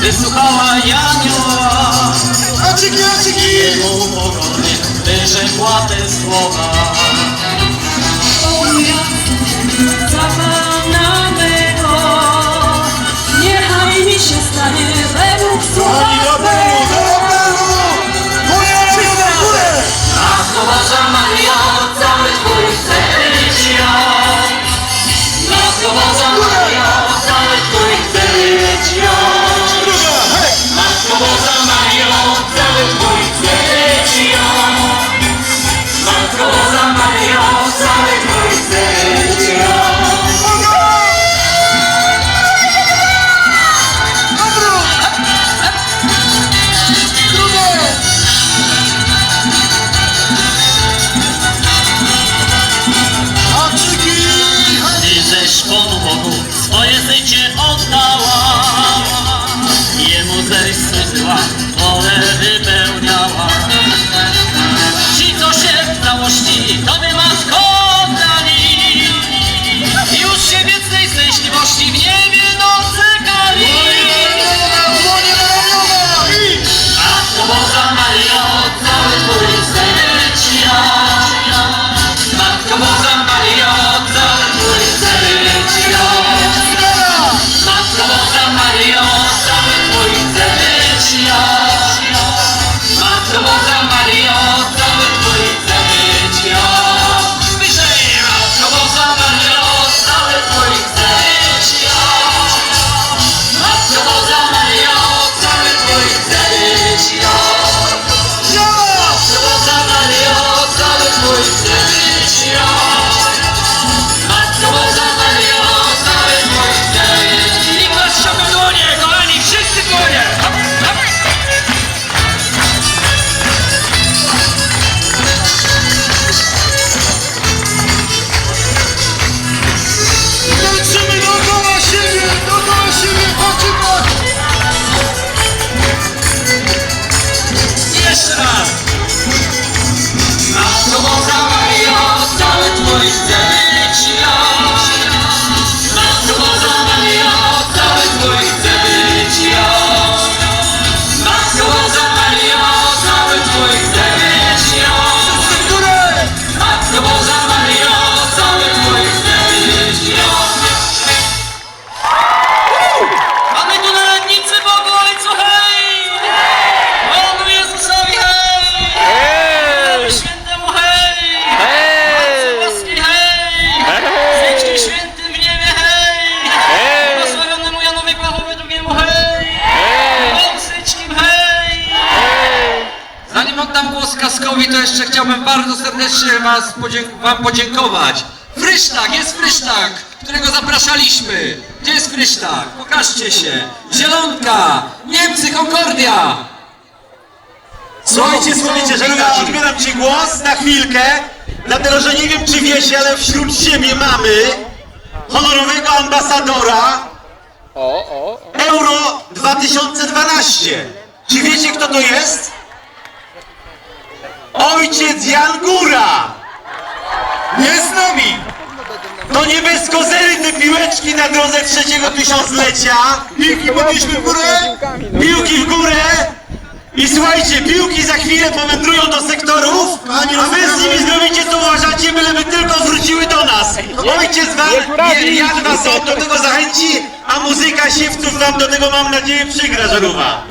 wysłuchała Janioła. Aczyki, aczyki! Jemu pokornie wyrzekła te słowa. Za Pana mego, niechaj mi się stanie według słowa Pani do domu, do domu! All that it Zanim oddam głos Kaskowi, to jeszcze chciałbym bardzo serdecznie was podzięk- wam podziękować. Frysztak, jest Frysztak, którego zapraszaliśmy. Gdzie jest Frysztak? Pokażcie się. Zielonka, Niemcy, Concordia. Słuchajcie, słuchajcie, Żelna, odbieram Ci głos na chwilkę, dlatego że nie wiem czy wiecie, ale wśród siebie mamy honorowego ambasadora Euro 2012. Czy wiecie kto to jest? Ojciec Jan Góra! Jest z nami! To nie bez kozery te piłeczki na drodze trzeciego tysiąclecia. Piłki podnieśmy w górę, piłki w górę. I słuchajcie, piłki za chwilę powędrują do sektorów, a wy z nimi zrobicie co uważacie, byleby tylko wróciły do nas. Ojciec wam, Jan was do tego zachęci, a muzyka siewców wam do tego mam nadzieję przygra, żarówa.